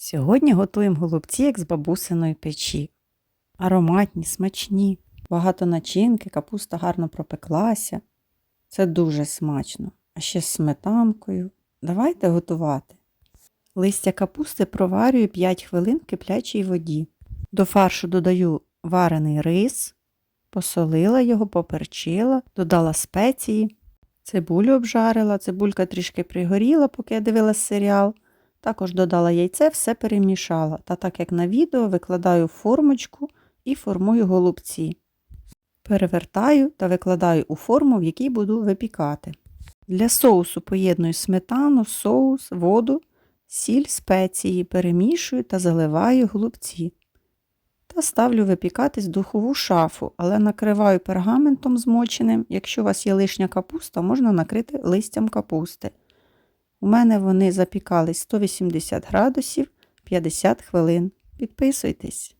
Сьогодні готуємо голубці, як з бабусиної печі. Ароматні, смачні, багато начинки, капуста гарно пропеклася. Це дуже смачно. А ще з сметанкою. Давайте готувати. Листя капусти проварюю 5 хвилин в киплячій воді. До фаршу додаю варений рис, посолила його, поперчила, додала спеції, цибулю обжарила, цибулька трішки пригоріла, поки я дивилась серіал. Також додала яйце, все перемішала. Та так як на відео викладаю формочку і формую голубці. Перевертаю та викладаю у форму, в якій буду випікати. Для соусу поєдную сметану, соус, воду, сіль, спеції, перемішую та заливаю голубці. Та ставлю випікатись в духову шафу, але накриваю пергаментом змоченим. Якщо у вас є лишня капуста, можна накрити листям капусти. У мене вони запікались 180 градусів 50 хвилин. Підписуйтесь.